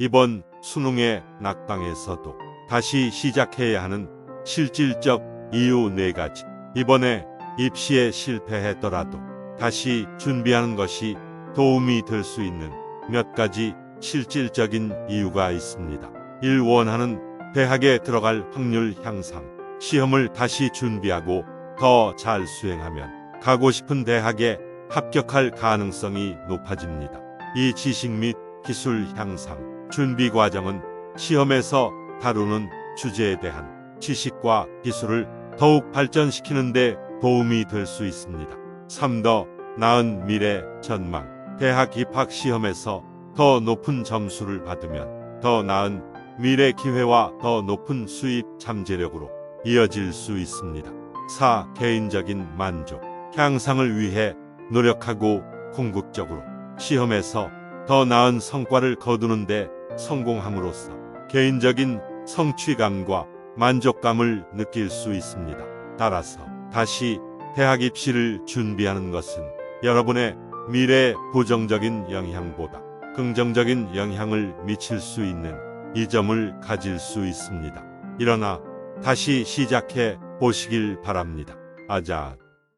이번 수능의 낙방에서도 다시 시작해야 하는 실질적 이유 네 가지. 이번에 입시에 실패했더라도 다시 준비하는 것이 도움이 될 수 있는 몇 가지 실질적인 이유가 있습니다. 1. 원하는 대학에 들어갈 확률 향상. 시험을 다시 준비하고 더 잘 수행하면 가고 싶은 대학에 합격할 가능성이 높아집니다. 이 지식 및 기술 향상. 준비 과정은 시험에서 다루는 주제에 대한 지식과 기술을 더욱 발전시키는 데 도움이 될 수 있습니다. 3. 더 나은 미래 전망. 대학 입학 시험에서 더 높은 점수를 받으면 더 나은 미래 기회와 더 높은 수입 잠재력으로 이어질 수 있습니다. 4. 개인적인 만족. 향상을 위해 노력하고 궁극적으로 시험에서 더 나은 성과를 거두는데 성공함으로써 개인적인 성취감과 만족감을 느낄 수 있습니다. 따라서 다시 대학 입시를 준비하는 것은 여러분의 미래에 부정적인 영향보다 긍정적인 영향을 미칠 수 있는 이 점을 가질 수 있습니다. 일어나 다시 시작해 보시길 바랍니다. 아자.